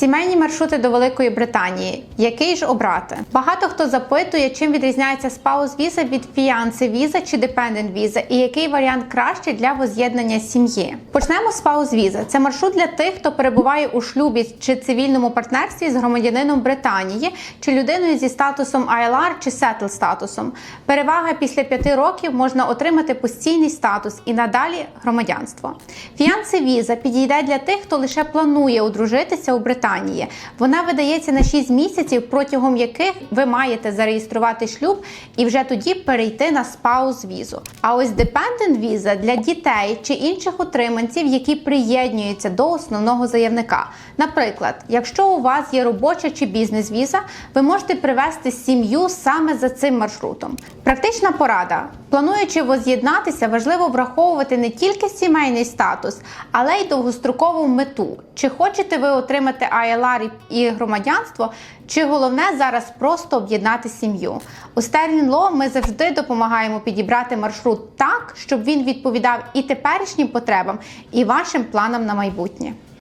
Сімейні маршрути до Великої Британії. Який ж обрати? Багато хто запитує, чим відрізняється spouse віза від fiancé віза чи dependent віза, і який варіант кращий для воз'єднання сім'ї. Почнемо з spouse віза. Це маршрут для тих, хто перебуває у шлюбі чи цивільному партнерстві з громадянином Британії чи людиною зі статусом ILR чи settle статусом. Перевага після п'яти років можна отримати постійний статус і надалі громадянство. Фіансе віза підійде для тих, хто лише планує одружитися у Британії. Вона видається на 6 місяців, протягом яких ви маєте зареєструвати шлюб і вже тоді перейти на спаус візу. А ось депендент віза для дітей чи інших утриманців, які приєднуються до основного заявника. Наприклад, якщо у вас є робоча чи бізнес-віза, ви можете привести сім'ю саме за цим маршрутом. Практична порада. Плануючи воз'єднатися, важливо враховувати не тільки сімейний статус, але й довгострокову мету. Чи хочете ви отримати ILR і громадянство, чи головне зараз просто об'єднати сім'ю? У Sterling ми завжди допомагаємо підібрати маршрут так, щоб він відповідав і теперішнім потребам, і вашим планам на майбутнє.